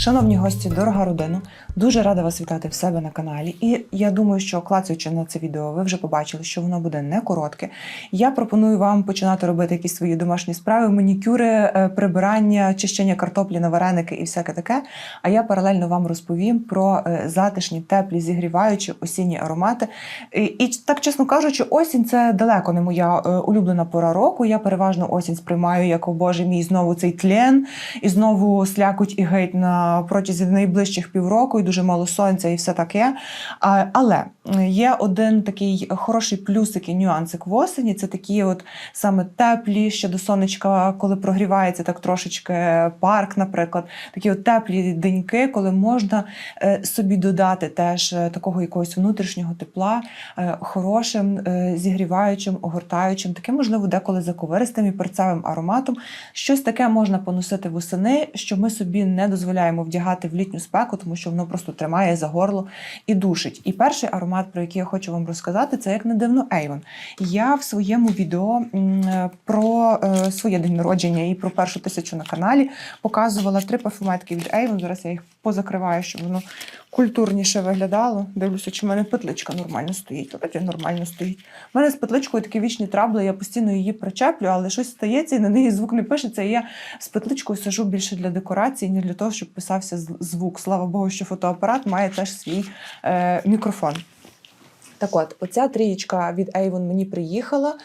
Шановні гості, дорога родина, дуже рада вас вітати в себе на каналі. І я думаю, що клацаючи на це відео, ви вже побачили, що воно буде не коротке. Я пропоную вам починати робити якісь свої домашні справи, манікюри, е, прибирання, чищення картоплі на вареники і всяке таке. А я паралельно вам розповім про е, затишні, теплі, зігріваючі осінні аромати. І, так чесно кажучи, осінь це далеко не моя е, улюблена пора року. Я переважно осінь сприймаю як о боже мій знову цей тлен, і знову слякуть і геть на протязі найближчих півроку, і дуже мало сонця, і все таке. Але є один такий хороший плюсик і нюансик в осені. Це такі, от саме теплі ще до сонечка, коли прогрівається так трошечки парк, наприклад, такі от теплі деньки, коли можна е, собі додати теж е, такого якогось внутрішнього тепла, е, хорошим, е, зігріваючим, огортаючим, таким, можливо, деколи заковиристим і перцевим ароматом. Щось таке можна поносити восени, що ми собі не дозволяємо вдягати в літню спеку, тому що воно просто тримає за горло і душить. І перший аромат, про який я хочу вам розказати, це як не дивно Avon. Я в своєму відео про е, своє день народження і про першу тисячу на каналі показувала три парфюметки від Avon. Зараз я їх позакриваю, щоб воно культурніше виглядало. Дивлюся, чи в мене петличка нормально стоїть. Вроді нормально стоїть. У мене з петличкою такі вічні трабли, я постійно її причеплю, але щось стається, і на неї звук не пишеться. І я з петличкою сижу більше для декорації, ніж для того, щоб писався звук. Слава Богу, що фотоапарат має теж свій е, мікрофон. Так от, оця трієчка від Avon мені приїхала,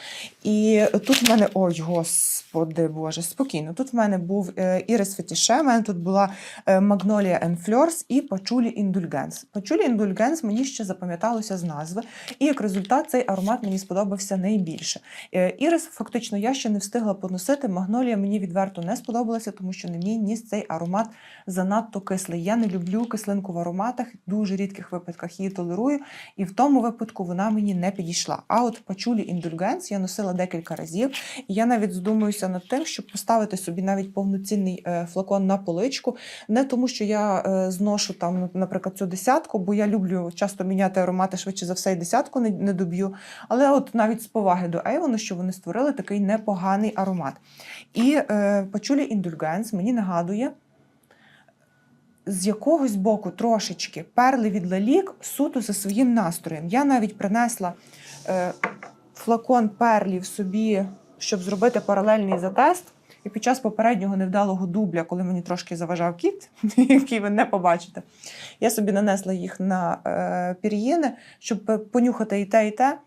і тут в мене, ой, господи Боже, спокійно. Тут в мене був е, Iris Fetiche, в мене тут була е, Magnolia and і Patchouli Indulgence. Patchouli Indulgence мені ще запам'яталося з назви, і як результат цей аромат мені сподобався найбільше. Е, Iris фактично я ще не встигла поносити. Magnolia мені відверто не сподобалася, тому що на мій ніс цей аромат занадто кислий. Я не люблю кислинку в ароматах, в дуже рідких випадках її толерую, і в тому випадку вона мені не підійшла. А от Patchouli Indulgence я носила декілька разів, і я навіть задумуюся над тим, щоб поставити собі навіть повноцінний е, флакон на поличку. Не тому, що я е, зношу там, наприклад, цю десятку, бо я люблю часто міняти аромати швидше за все, і десятку не, не доб'ю. Але от навіть з поваги до Avon, що вони створили такий непоганий аромат. І е, Patchouli Indulgence мені нагадує. З якогось боку трошечки перли від лалік суто за своїм настроєм. Я навіть принесла е, флакон перлів собі, щоб зробити паралельний затест. І під час попереднього невдалого дубля, коли мені трошки заважав кіт, який ви не побачите, я собі нанесла їх на е, пір'їни, щоб понюхати і те, і те.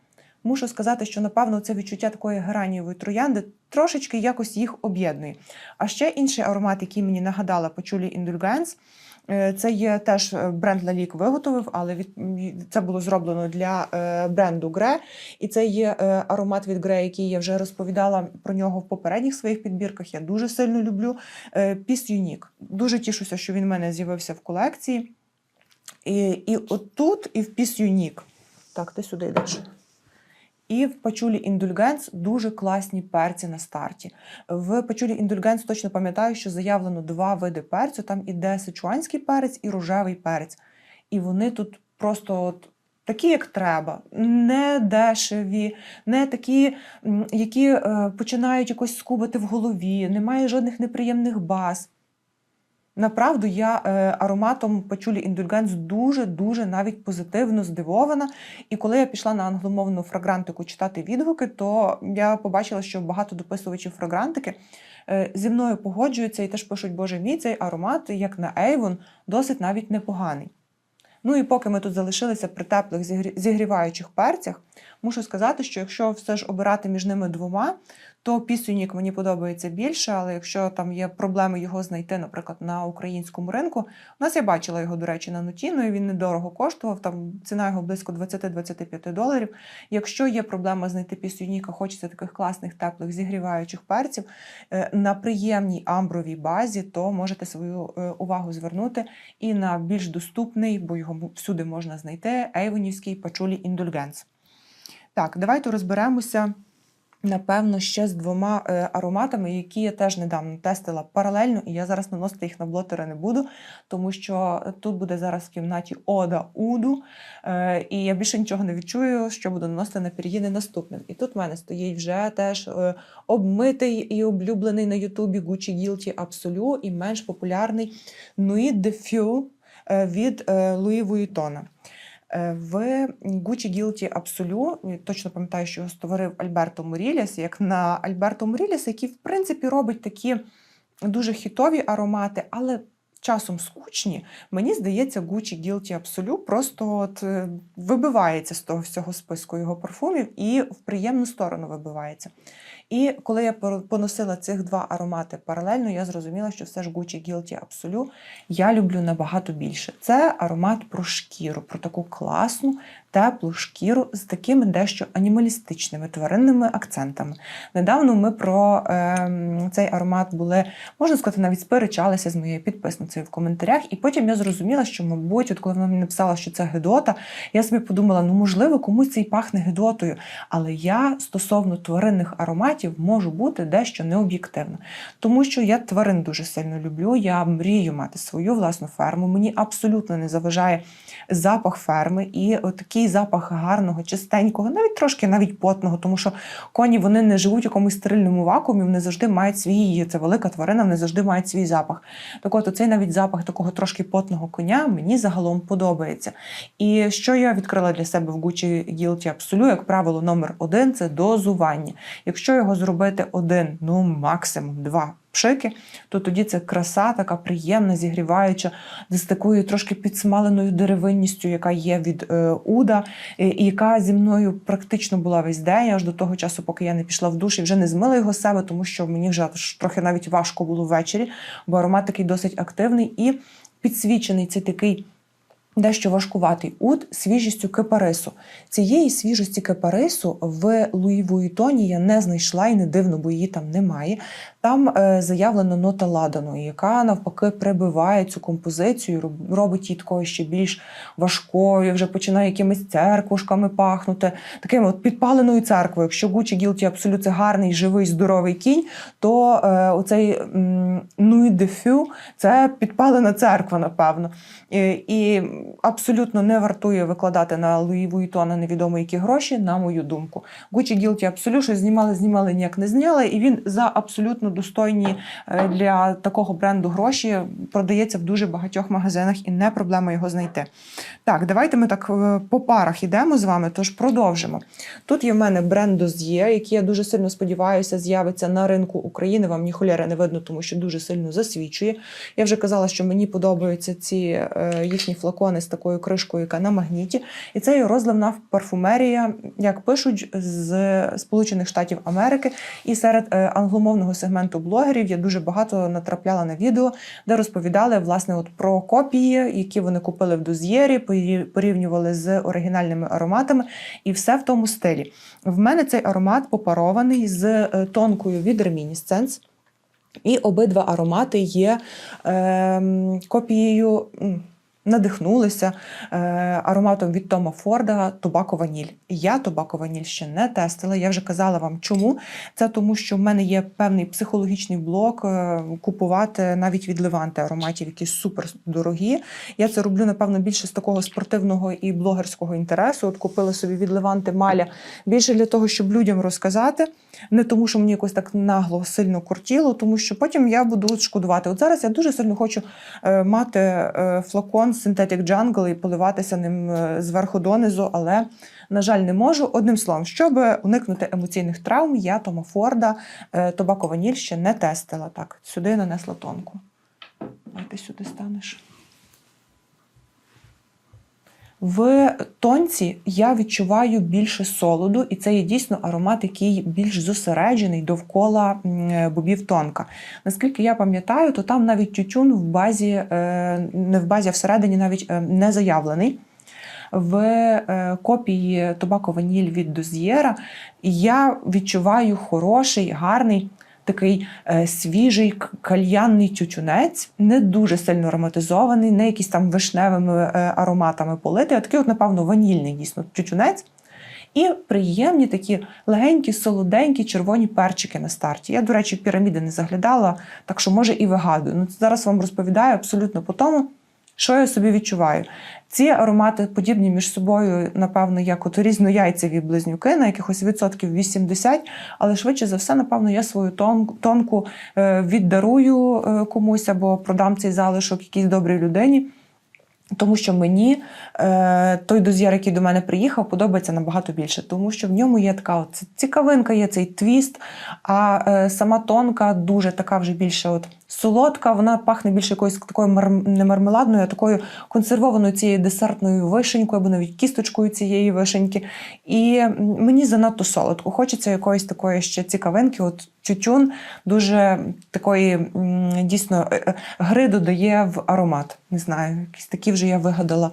Мушу сказати, що напевно це відчуття такої геранієвої троянди трошечки якось їх об'єднує. А ще інший аромат, який мені нагадала Indulgence, е, це є теж е, бренд Lalique виготовив, але від це було зроблено для е, бренду Гре. І це є е, аромат від Гре, який я вже розповідала про нього в попередніх своїх підбірках. Я дуже сильно люблю. Е, Peace Дуже тішуся, що він в мене з'явився в колекції. І, і отут, і в Peace Unique. Так, ти сюди йдеш. І в Пачулі Indulgence дуже класні перці на старті. В Пачулі Indulgence точно пам'ятаю, що заявлено два види перцю. Там іде сичуанський перець і рожевий перець. І вони тут просто от такі, як треба, не дешеві, не такі, які е, починають якось скубати в голові, немає жодних неприємних баз. Направду, я е, ароматом Пачулі Indulgence дуже-дуже навіть позитивно здивована. І коли я пішла на англомовну фрагрантику читати відгуки, то я побачила, що багато дописувачів фрагрантики е, зі мною погоджуються і теж пишуть, боже мій, цей аромат, як на Avon, досить навіть непоганий. Ну і поки ми тут залишилися при теплих зігрі- зігріваючих перцях, мушу сказати, що якщо все ж обирати між ними двома, то пісюнік мені подобається більше, але якщо там є проблеми його знайти, наприклад, на українському ринку, у нас я бачила його, до речі, на Нутіно, і він недорого коштував, там ціна його близько 20-25 доларів. Якщо є проблема знайти пісюніка, хочеться таких класних теплих зігріваючих перців е, на приємній амбровій базі, то можете свою е, увагу звернути і на більш доступний, бо його всюди можна знайти, ейвонівський пачулі індульгенс. Так, давайте розберемося Напевно, ще з двома е, ароматами, які я теж недавно тестила паралельно, і я зараз наносити їх на блотери не буду, тому що тут буде зараз в кімнаті Ода Уду, е, і я більше нічого не відчую, що буду наносити на пер'їни наступним. І тут в мене стоїть вже теж е, обмитий і облюблений на Ютубі Gucci Guilty Absolu і менш популярний Nuit de Feu е, від Vuitton. Е, В Gucci Guilty Absolu, точно пам'ятаю, що його створив Альберто Моріліс, як на Альберто Моріліс, який, в принципі, робить такі дуже хітові аромати, але часом скучні. Мені здається, Gucci Guilty Absolu просто от е, вибивається з того всього списку його парфумів і в приємну сторону вибивається. І коли я поносила цих два аромати паралельно, я зрозуміла, що все ж Gucci Guilty Absolu я люблю набагато більше. Це аромат про шкіру, про таку класну, теплу шкіру з такими дещо анімалістичними тваринними акцентами. Недавно ми про ем, цей аромат були, можна сказати, навіть сперечалися з моєю підписницею в коментарях. І потім я зрозуміла, що, мабуть, от коли вона мені написала, що це гидота, я собі подумала: ну можливо, комусь це і пахне гидотою. Але я стосовно тваринних ароматів можу бути дещо необ'єктивна. Тому що я тварин дуже сильно люблю. Я мрію мати свою власну ферму. Мені абсолютно не заважає запах ферми і такий запах гарного, чистенького, навіть трошки навіть потного, тому що коні вони не живуть у якомусь стерильному вакуумі, вони завжди мають свій, це велика тварина, вони завжди мають свій запах. Так от оцей навіть запах такого трошки потного коня мені загалом подобається. І що я відкрила для себе в Gucci Guilty Absolu, як правило, номер один це дозування. Якщо його зробити один, ну максимум два пшики, то тоді це краса, така приємна, зігріваюча, з такою трошки підсмаленою деревинністю, яка є від е, Уда, і яка зі мною практично була весь день, аж до того часу, поки я не пішла в душ і вже не змила його себе, тому що мені вже трохи навіть важко було ввечері, бо аромат такий досить активний і підсвічений. Це такий. Дещо важкуватий уд свіжістю кипарису. Цієї свіжості кипарису в Луї Вуїтоні я не знайшла і не дивно, бо її там немає. Там е, заявлена нота ладану, яка навпаки прибиває цю композицію, робить її такою ще більш важкою, вже починає якимись церквушками пахнути, таким от підпаленою церквою. Якщо Guilty Absolu – це гарний, живий, здоровий кінь, то е, оцей de Feu – це підпалена церква, напевно. І, і абсолютно не вартує викладати на Луї Вуїтона невідомо які гроші, на мою думку. Guilty Absolu щось знімали, знімали, ніяк не зняли, і він за абсолютно достойні е, для такого бренду гроші продається в дуже багатьох магазинах і не проблема його знайти. Так, давайте ми так е, по парах йдемо з вами, тож продовжимо. Тут є в мене бренд Dozier, який я дуже сильно сподіваюся, з'явиться на ринку України. Вам ні холєри не видно, тому що дуже сильно засвічує. Я вже казала, що мені подобаються ці е, їхні флакони з такою кришкою, яка на магніті. І це є розливна парфумерія, як пишуть з Сполучених Штатів Америки. І серед е, англомовного сегменту блогерів я дуже багато натрапляла на відео, де розповідали власне от про копії, які вони купили в доз'єрі, порівнювали з оригінальними ароматами, і все в тому стилі. В мене цей аромат попарований з е, тонкою від Reminiscence. І обидва аромати є ем, копією. Надихнулися е, ароматом від Тома Форда Тобако Ваніль. Я Тобако Ваніль ще не тестила. Я вже казала вам, чому. Це тому, що в мене є певний психологічний блок е, купувати навіть від Леванти ароматів, які супер дорогі. Я це роблю, напевно, більше з такого спортивного і блогерського інтересу. От купила собі від Леванти маля більше для того, щоб людям розказати. Не тому, що мені якось так нагло сильно кортіло, тому що потім я буду шкодувати. От зараз я дуже сильно хочу е, мати флакон Synthetic Jungle і поливатися ним е, зверху донизу, але, на жаль, не можу. Одним словом, щоб уникнути емоційних травм, я Тома Форда е, Тобако ще не тестила. Так, сюди нанесла тонку. А ти сюди станеш. В тонці я відчуваю більше солоду, і це є дійсно аромат, який більш зосереджений довкола м, бобів тонка. Наскільки я пам'ятаю, то там навіть тютюн в базі, е, не в базі, а всередині навіть е, не заявлений. В е, копії Тобако Ваніль від Доз'єра я відчуваю хороший, гарний. Такий е, свіжий кальянний тютюнець, не дуже сильно ароматизований, не якісь там вишневими е, ароматами политий, а такий, от, напевно, ванільний дійсно тютюнець. І приємні такі легенькі, солоденькі червоні перчики на старті. Я, до речі, піраміди не заглядала, так що може і вигадую. Ну, зараз вам розповідаю абсолютно по тому, що я собі відчуваю. Ці аромати подібні між собою, напевно, як от різнояйцеві близнюки на якихось відсотків 80, але швидше за все, напевно, я свою тон, тонку е, віддарую е, комусь або продам цей залишок якійсь добрій людині. Тому що мені е, той доз'єр, який до мене приїхав, подобається набагато більше, тому що в ньому є така от цікавинка, є цей твіст, а е, сама тонка дуже така вже більше от солодка, вона пахне більше якоюсь такою мар... не мармеладною, а такою консервованою цією десертною вишенькою або навіть кісточкою цієї вишеньки. І мені занадто солодко. Хочеться якоїсь такої ще цікавинки. От тютюн дуже такої дійсно е, е, гри додає в аромат. Не знаю, якісь такі вже я вигадала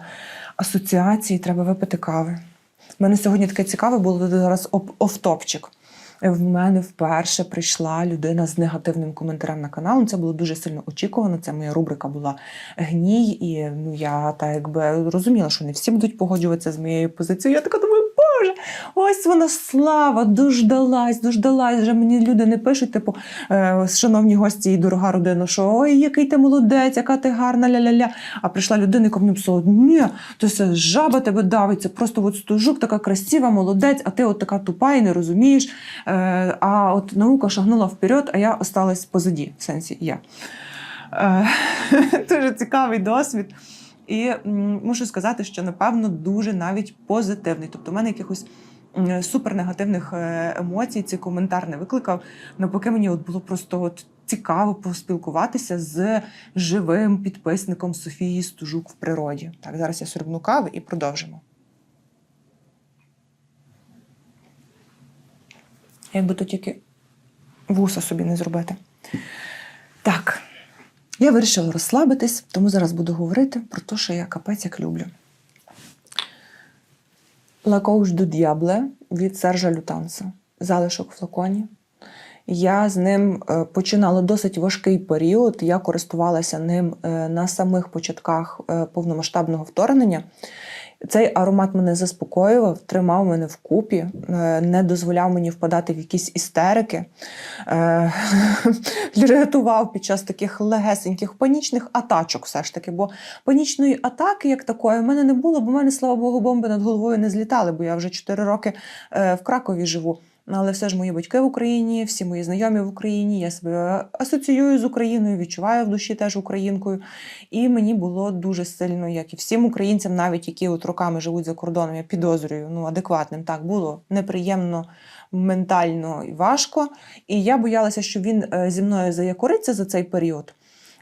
асоціації, треба випити кави. У мене сьогодні таке цікаве було зараз оп- офтопчик. В мене вперше прийшла людина з негативним коментарем на канал. Ну, Це було дуже сильно очікувано. Це моя рубрика була гній, і ну я так якби розуміла, що не всі будуть погоджуватися з моєю позицією. Я така думаю, боже, ось вона слава, дождалась, дождалась. Вже мені люди не пишуть, типу, е, шановні гості і дорога родина, що ой, який ти молодець, яка ти гарна, ля-ля-ля. А прийшла людина, яка мені писала, ні, то це жаба тебе давиться, просто от стужук така красива, молодець, а ти от така тупа і не розумієш. Е, а от наука шагнула вперед, а я осталась позаді, в сенсі я. Е, Дуже цікавий досвід. І мушу сказати, що напевно дуже навіть позитивний. Тобто, в мене якихось супернегативних е, емоцій цей коментар не викликав. Навпаки, мені от було просто от цікаво поспілкуватися з живим підписником Софії Стужук в природі. Так, зараз я сорбну кави і продовжимо. Якби то тільки вуса собі не зробити. Так, я вирішила розслабитись, тому зараз буду говорити про те, що я капець як люблю. Лакоуш до Д'ябле від Сержа Лютанса. Залишок в флаконі. Я з ним е, починала досить важкий період. Я користувалася ним е, на самих початках е, повномасштабного вторгнення. Цей аромат мене заспокоював, тримав мене вкупі, е, не дозволяв мені впадати в якісь істерики, е, рятував під час таких легесеньких панічних атачок, все ж таки. Бо панічної атаки, як такої, в мене не було, бо в мене, слава Богу, бомби над головою не злітали, бо я вже 4 роки е, в Кракові живу. Але все ж мої батьки в Україні, всі мої знайомі в Україні. Я себе асоціюю з Україною, відчуваю в душі теж українкою. І мені було дуже сильно, як і всім українцям, навіть які от роками живуть за кордоном, я підозрюю, ну адекватним так було неприємно, ментально важко. І я боялася, що він е, зі мною заякориться за цей період.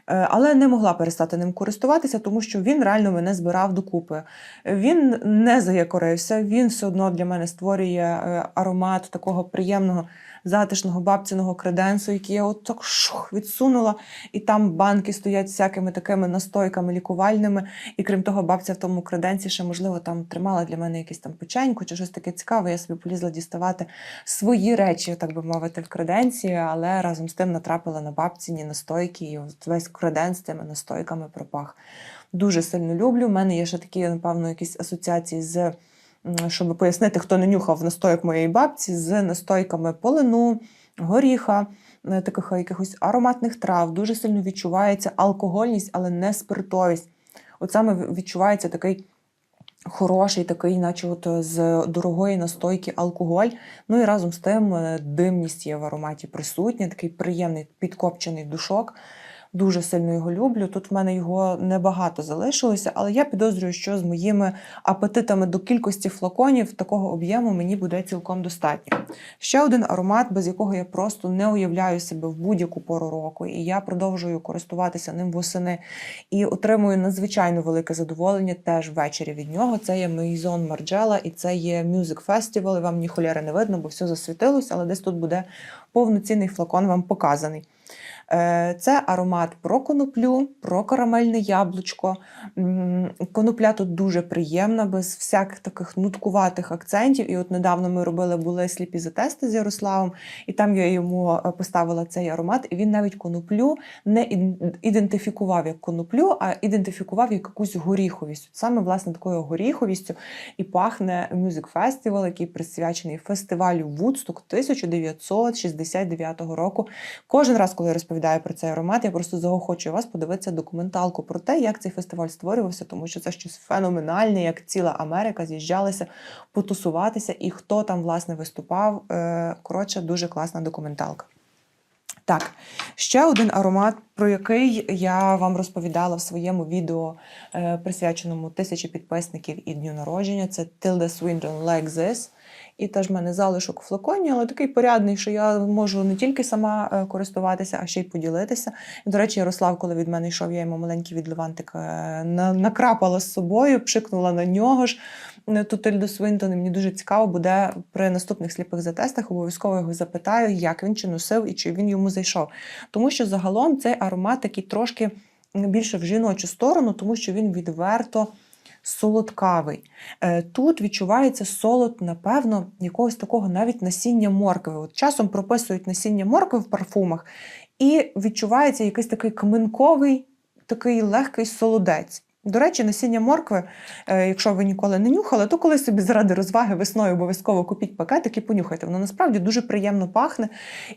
Е, Але не могла перестати ним користуватися, тому що він реально мене збирав докупи. Він не заякорився, він все одно для мене створює е, аромат такого приємного затишного бабциного креденсу, який я от так шух, відсунула, і там банки стоять всякими такими настойками лікувальними. І крім того, бабця в тому креденсі ще, можливо, там тримала для мене якийсь там печеньку чи щось таке цікаве. Я собі полізла діставати свої речі, так би мовити, в креденсі, але разом з тим натрапила на бабціні настойки, і весь креденс тими настойками пропах. Дуже сильно люблю. У мене є ще такі, напевно, якісь асоціації з. Щоб пояснити, хто не нюхав настоїк моєї бабці з настойками полину, горіха, е, таких якихось ароматних трав. Дуже сильно відчувається алкогольність, але не спиртовість. От саме відчувається такий хороший, такий, наче от з дорогої настойки алкоголь. Ну і разом з тим е, димність є в ароматі присутня, такий приємний підкопчений душок. Дуже сильно його люблю. Тут в мене його небагато залишилося, але я підозрюю, що з моїми апетитами до кількості флаконів такого об'єму мені буде цілком достатньо. Ще один аромат, без якого я просто не уявляю себе в будь-яку пору року, і я продовжую користуватися ним восени і отримую надзвичайно велике задоволення теж ввечері від нього. Це є Maison Margiela і це є Festival. І вам ні холєри не видно, бо все засвітилося, але десь тут буде повноцінний флакон вам показаний. Е, Це аромат про коноплю, про карамельне яблучко. Конопля тут дуже приємна, без всяких таких нуткуватих акцентів. І от недавно ми робили були сліпі затести з Ярославом, і там я йому е, поставила цей аромат, і він навіть коноплю не ідентифікував як коноплю, а ідентифікував як якусь горіховість. Саме власне такою горіховістю і пахне Music Festival, який присвячений фестивалю Вудсток 1969 року. Кожен раз, коли я розповідаю про цей аромат, я просто заохочую вас подивитися документалку про те, як цей фестиваль створювався, тому що це щось феноменальне, як ціла Америка з'їжджалася потусуватися, і хто там власне виступав. Е, Коротше, дуже класна документалка. Так, ще один аромат, про який я вам розповідала в своєму відео, е, присвяченому тисячі підписників і дню народження. Це Tilda Swinton Like This. І теж в мене залишок у флаконі, але такий порядний, що я можу не тільки сама е, користуватися, а ще й поділитися. І, до речі, Ярослав, коли від мене йшов, я йому маленький відливантик е, накрапала з собою, пшикнула на нього ж. е, Ту Тильду Свинтон, і мені дуже цікаво буде при наступних сліпих затестах. Обов'язково його запитаю, як він чи носив і чи він йому зайшов. Тому що загалом цей аромат такий трошки більше в жіночу сторону, тому що він відверто солодкавий. Е, Тут відчувається солод, напевно, якогось такого навіть насіння моркви. От часом прописують насіння моркви в парфумах, і відчувається якийсь такий кминковий, такий легкий солодець. До речі, насіння моркви, е, якщо ви ніколи не нюхали, то коли собі заради розваги весною обов'язково купіть пакетик і понюхайте. Воно насправді дуже приємно пахне.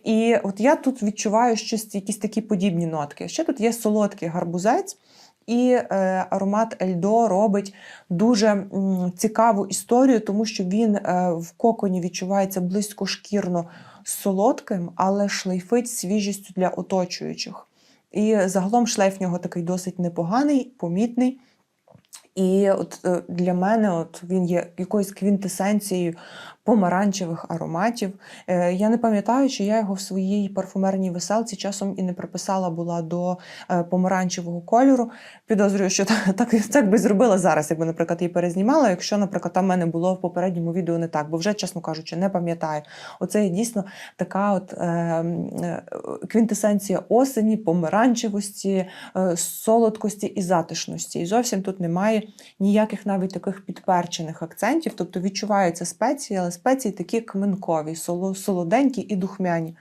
І от я тут відчуваю щось, якісь такі подібні нотки. Ще тут є солодкий гарбузець. І е, аромат Ельдо робить дуже цікаву історію, тому що він е, в коконі відчувається близько шкірно солодким, але шлейфить свіжістю для оточуючих. І загалом шлейф в нього такий досить непоганий, помітний. І от е, для мене от він є якоюсь квінтесенцією помаранчевих ароматів. Е, Я не пам'ятаю, чи я його в своїй парфумерній веселці часом і не приписала була до е, помаранчевого кольору. Підозрюю, що так, так, би зробила зараз, якби, наприклад, її перезнімала, якщо, наприклад, там в мене було в попередньому відео не так, бо вже, чесно кажучи, не пам'ятаю. Оце є дійсно така от е, е, квінтесенція осені, помаранчевості, е, солодкості і затишності. І зовсім тут немає ніяких навіть таких підперчених акцентів. Тобто відчуваються спеції, але спеції такі кминкові, соло- солоденькі і духмяні.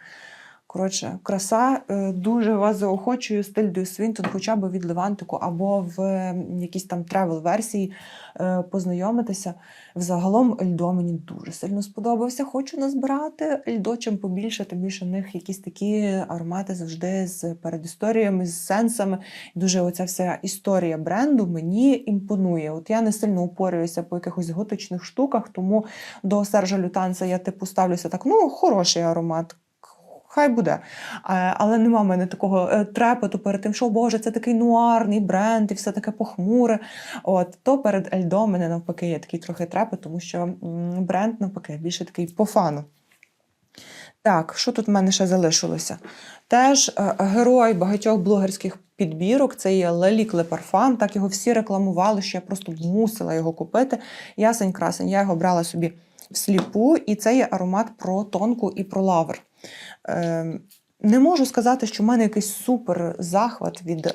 Коротше, краса е, дуже вас заохочую стиль Дю Свінтон, хоча б від Левантику, або в е, якійсь там тревел-версії е, познайомитися. Взагалом Ельдо мені дуже сильно сподобався. Хочу назбирати Ельдо чим побільше, тим більше в них якісь такі аромати завжди з передісторіями, з сенсами. Дуже оця вся історія бренду мені імпонує. От я не сильно упорююся по якихось готичних штуках, тому до Сержа Лютанца я типу ставлюся так, ну, хороший аромат. Хай буде. Але нема в мене такого е, трепету перед тим, що Боже, це такий нуарний бренд і все таке похмуре. От то перед Ельдо мене навпаки є такий трохи трепет, тому що бренд навпаки більше такий по фану. Так, що тут в мене ще залишилося? Теж е, герой багатьох блогерських підбірок це є Лелік Лепарфам. Так його всі рекламували, що я просто мусила його купити. Ясень красень. Я його брала собі всліпу, і це є аромат про тонку і про лавр. Е, не можу сказати, що в мене якийсь супер захват від е,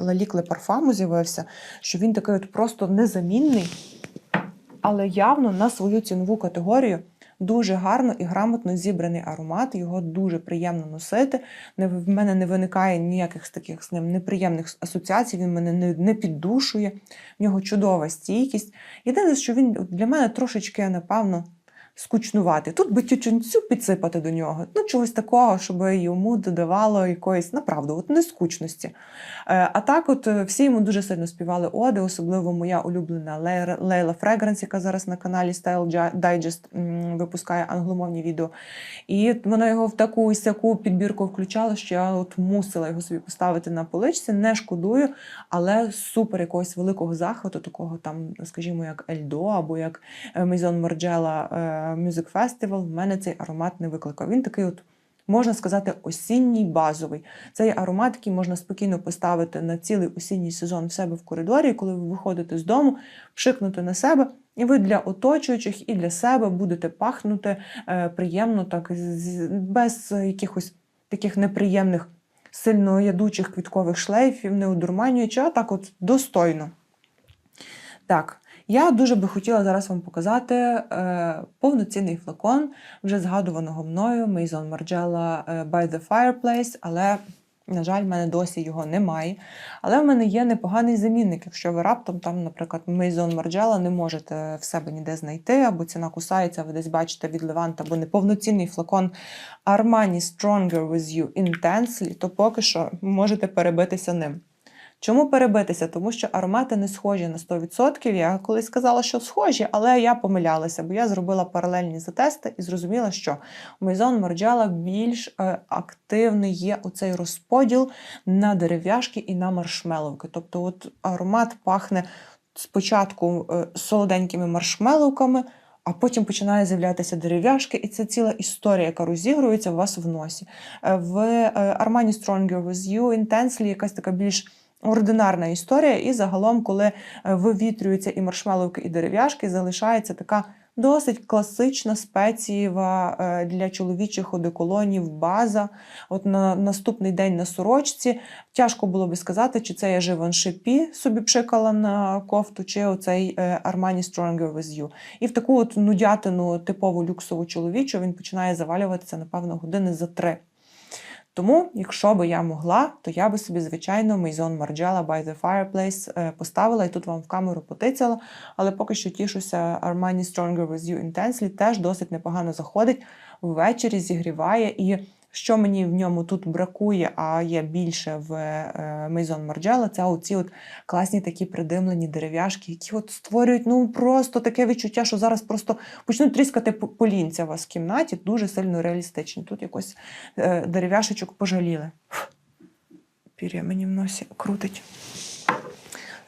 Лалік Лепарфаму з'явився, що він такий от просто незамінний, але явно на свою цінову категорію дуже гарно і грамотно зібраний аромат. Його дуже приємно носити. В мене не виникає ніяких таких з ним неприємних асоціацій, він мене не, не піддушує. В нього чудова стійкість. Єдине, що він для мене трошечки, напевно, скучнувати. Тут би тютюнцю підсипати до нього. Ну, чогось такого, щоб йому додавало якоїсь, направду, от не скучності. Е, А так, от е, всі йому дуже сильно співали оди, особливо моя улюблена Лейла Фрегранс, яка зараз на каналі Style Digest випускає англомовні відео. І вона його в таку сяку підбірку включала, що я от мусила його собі поставити на поличці, не шкодую, але супер якогось великого захвату, такого там, скажімо, як Ельдо або як Margiela е, Music Festival, в мене цей аромат не викликав. Він такий от. Можна сказати, осінній базовий. Цей аромат, який можна спокійно поставити на цілий осінній сезон в себе в коридорі, коли ви виходите з дому, пшикнути на себе, і ви для оточуючих і для себе будете пахнути е, приємно, так без якихось таких неприємних сильно ядучих квіткових шлейфів, не одурманюючи, а так от достойно. Так, я дуже би хотіла зараз вам показати е, повноцінний флакон вже згадуваного мною Maison Margiela е, By the Fireplace, але, на жаль, в мене досі його немає. Але в мене є непоганий замінник. Якщо ви раптом там, наприклад, Maison Margiela не можете в себе ніде знайти, або ціна кусається, ви десь бачите від Levant, або неповноцінний флакон Armani Stronger With You Intensely, то поки що можете перебитися ним. Чому перебитися? Тому що аромати не схожі на 100%. Я колись сказала, що схожі, але я помилялася, бо я зробила паралельні затести і зрозуміла, що Maison Margiela більш е, активний є оцей розподіл на дерев'яшки і на маршмеловки. Тобто, от аромат пахне спочатку е, солоденькими маршмеловками. А потім починає з'являтися дерев'яшки, і це ціла історія, яка розігрується у вас в носі. Е, В Armani Stronger With You Intensely якась така більш ординарна історія, і загалом, коли е, вивітрюються і маршмеловки, і дерев'яшки, залишається така досить класична спецієва е, для чоловічих одеколонів база. От на наступний день на сорочці тяжко було би сказати, чи це я Живаншипі собі пшикала на кофту, чи оцей е, Armani Stronger With You. І в таку от нудятину типову люксову чоловічу він починає завалюватися, напевно, години за три. Тому, якщо би я могла, то я би собі, звичайно, Maison Margiela by the Fireplace е, поставила і тут вам в камеру потицяла. Але поки що тішуся Armani Stronger With You Intensely, теж досить непогано заходить. Ввечері зігріває. І що мені в ньому тут бракує, а є більше в Maison Margiela, це оці от класні такі придимлені дерев'яшки, які от створюють ну просто таке відчуття, що зараз просто почнуть тріскати полінця у вас в кімнаті, дуже сильно реалістичні. Тут якось е, дерев'яшечок пожаліли. Пір'я мені в носі крутить.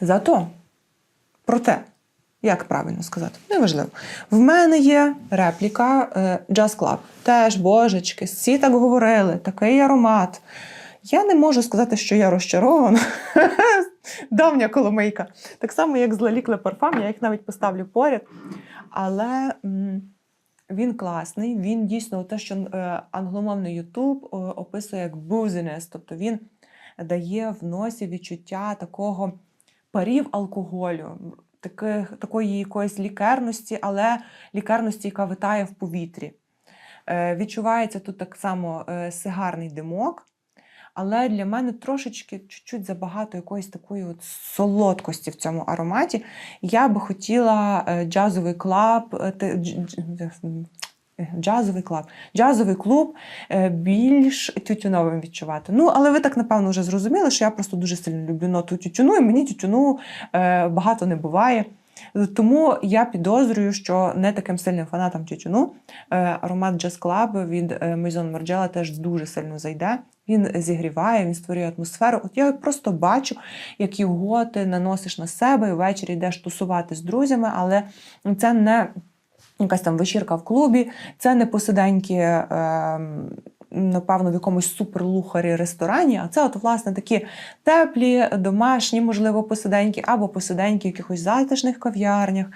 Зато, проте, як правильно сказати, неважливо. В мене є репліка е, Jazz Club. Теж, божечки, всі так говорили, такий аромат. Я не можу сказати, що я розчарована. Давня коломийка. Так само, як з Лалікле Парфам, я їх навіть поставлю поряд. Але він класний, він дійсно те, що е, англомовний е, описує як booziness, тобто він дає в носі відчуття такого парів алкоголю, таких, такої якоїсь лікарності, але лікарності, яка витає в повітрі. Е, відчувається тут так само е, сигарний димок, але для мене трошечки чуть-чуть забагато якоїсь такої от солодкості в цьому ароматі. Я би хотіла е, джазовий клаб, е, джазовий клаб, джазовий клуб е, більш тютюновим відчувати. Ну, але ви так, напевно, вже зрозуміли, що я просто дуже сильно люблю ноту тютюну, і мені тютюну е, багато не буває. Тому я підозрюю, що не таким сильним фанатам тютюну е, аромат Jazz Club від Maison Margiela теж дуже сильно зайде. Він зігріває, він створює атмосферу. От я просто бачу, як його ти наносиш на себе і ввечері йдеш тусувати з друзями, але це не якась там вечірка в клубі, це не посиденьки. Е, Напевно, в якомусь суперлухарі ресторані, а це, от, власне, такі теплі, домашні, можливо, посиденьки, або посиденьки в якихось затишних кав'ярнях.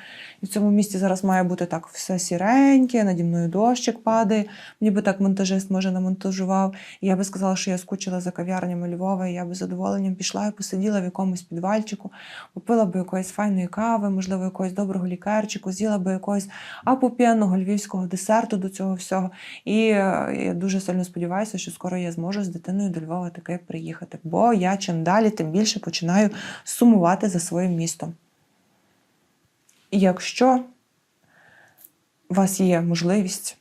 І в цьому місті зараз має бути так все сіреньке, наді мною дощик падає. Ніби так монтажист може намонтажував. І я би сказала, що я скучила за кав'ярнями Львова, і я би з задоволенням пішла і посиділа в якомусь підвальчику, попила би якоїсь файної кави, можливо, якогось доброго лікерчику, з'їла би якогось апоп'яного львівського десерту до цього всього. І е, я дуже сильно сподіваюся, що скоро я зможу з дитиною до Львова таки приїхати. Бо я чим далі, тим більше починаю сумувати за своїм містом. Якщо у вас є можливість,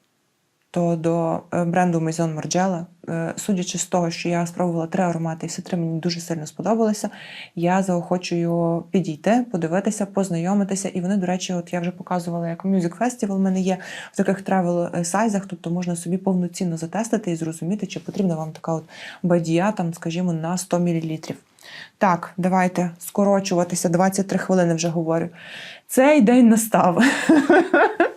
то до е, бренду Maison Margiela, е, судячи з того, що я спробувала три аромати, і всі три мені дуже сильно сподобалися, я заохочую підійти, подивитися, познайомитися. І вони, до речі, от я вже показувала, як Music Festival в мене є в таких тревел сайзах, тобто можна собі повноцінно затестити і зрозуміти, чи потрібна вам така от бадія, там, скажімо, на 100 мл. Так, давайте скорочуватися, 23 хвилини вже говорю. Цей день настав.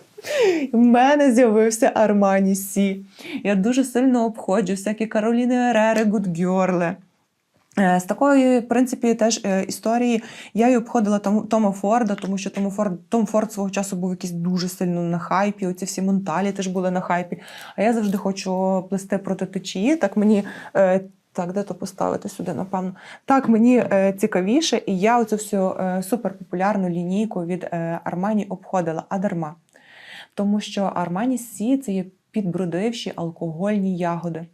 В мене з'явився Армані Сі. Я дуже сильно обходжу всякі Кароліни Ерери, Гудгьорли. З такої, в принципі, теж е, історії я й обходила Тома Форда, тому що Тому Форд, Том Форд свого часу був якийсь дуже сильно на хайпі. Оці всі монталі теж були на хайпі. А я завжди хочу плести проти течії. Так мені е, Так, де то поставити сюди, напевно. Так, мені е, цікавіше, і я оцю всю е, суперпопулярну лінійку від е, Armani обходила, а дарма. Тому що Armani Сі це є підбродивші алкогольні ягоди.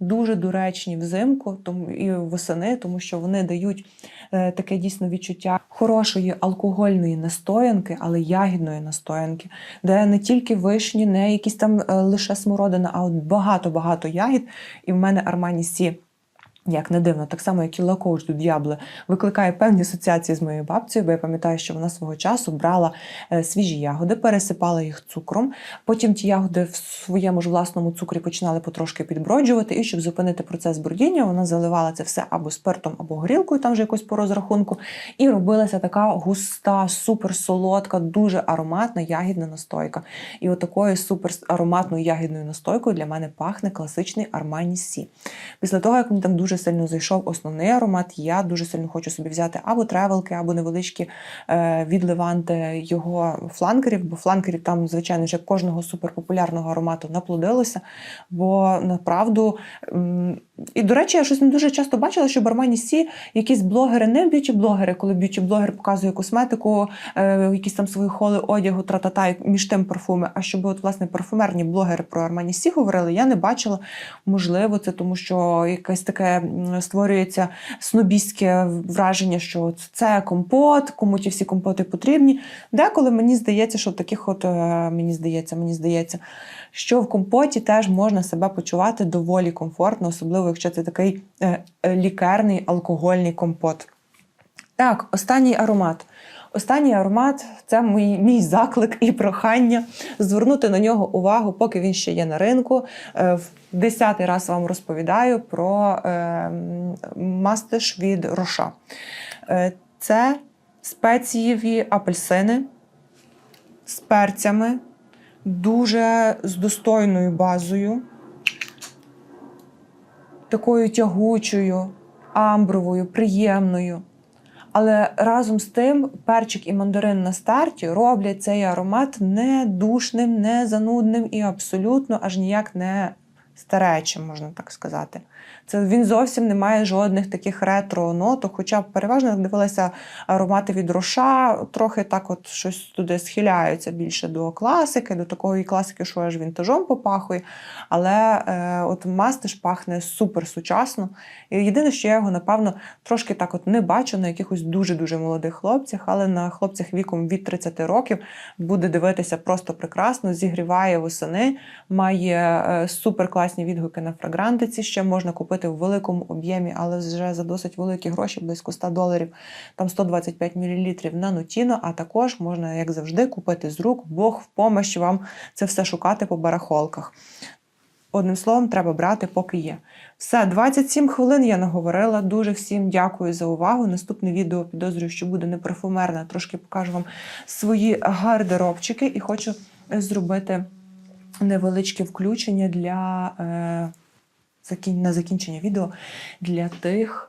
Дуже доречні взимку тому, і восени, тому що вони дають е, таке дійсно відчуття хорошої алкогольної настоянки, але ягідної настоянки, де не тільки вишні, не якісь там е, лише смородина, а от багато-багато ягід. І в мене Armani Сі як не дивно, так само, як і Лакоуч до Д'ябле, викликає певні асоціації з моєю бабцею, бо я пам'ятаю, що вона свого часу брала е, свіжі ягоди, пересипала їх цукром. Потім ті ягоди в своєму ж власному цукрі починали потрошки підброджувати. І щоб зупинити процес бродіння, вона заливала це все або спиртом, або горілкою, там вже якось по розрахунку. І робилася така густа, суперсолодка, дуже ароматна ягідна настойка. І отакою супер ароматною ягідною настойкою для мене пахне класичний Armani Сі. Після того, як мені там дуже сильно зайшов основний аромат, я дуже сильно хочу собі взяти або тревелки, або невеличкі е, від Леванти його фланкерів, бо фланкерів там, звичайно, вже кожного суперпопулярного аромату наплодилося. Бо направду. І, до речі, я щось не дуже часто бачила, що Бармані Сі якісь блогери, не б'юті-блогери, коли б'юті-блогер показує косметику, е, якісь там свої холи одягу, тра-та-та, і між тим парфуми. А щоб от, власне, парфумерні блогери про Армані Сі говорили, я не бачила. Можливо, це тому, що якесь таке створюється снобістське враження, що це компот, кому ті всі компоти потрібні. Деколи мені здається, що в таких от е, мені здається, мені здається, що в компоті теж можна себе почувати доволі комфортно, особливо якщо це такий е, е, алкогольний компот. Так, останній аромат. Останній аромат це мій, мій заклик і прохання звернути на нього увагу, поки він ще є на ринку. Е, В десятий раз вам розповідаю про е, мастиш від Роша. Е, Це спецієві апельсини з перцями, дуже з достойною базою, такою тягучою, амбровою, приємною. Але разом з тим перчик і мандарин на старті роблять цей аромат не душним, не занудним і абсолютно аж ніяк не старечим, можна так сказати. Це він зовсім не має жодних таких ретро-ноток, хоча переважно як дивилася аромати від Роша, трохи так от щось туди схиляються більше до класики, до такої класики, що аж вінтажом попахує. Але е, от мастиш пахне супер сучасно. І єдине, що я його, напевно, трошки так от не бачу на якихось дуже-дуже молодих хлопцях, але на хлопцях віком від 30 років буде дивитися просто прекрасно, зігріває восени, має е, супер класні відгуки на фрагрантиці. Ще можна купити в великому об'ємі, але вже за досить великі гроші, близько 100 доларів, там 125 мл на нутіно, а також можна, як завжди, купити з рук, Бог в помощь вам це все шукати по барахолках. Одним словом, треба брати, поки є. Все, 27 хвилин я наговорила. Дуже всім дякую за увагу. Наступне відео підозрюю, що буде не парфумерне, трошки покажу вам свої гардеробчики і хочу зробити невеличке включення для е, на закінчення відео для тих.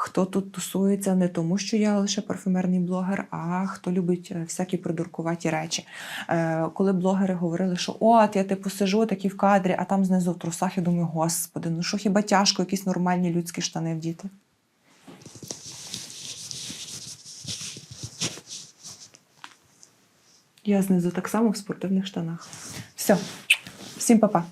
Хто тут тусується не тому, що я лише парфюмерний блогер, а хто любить е, всякі придуркуваті речі. Е, коли блогери говорили, що от я типу сижу такі в кадрі, а там знизу в трусах, я думаю, господи, ну що хіба тяжко якісь нормальні людські штани вдіти? Я знизу так само в спортивних штанах. Все, всім па-па.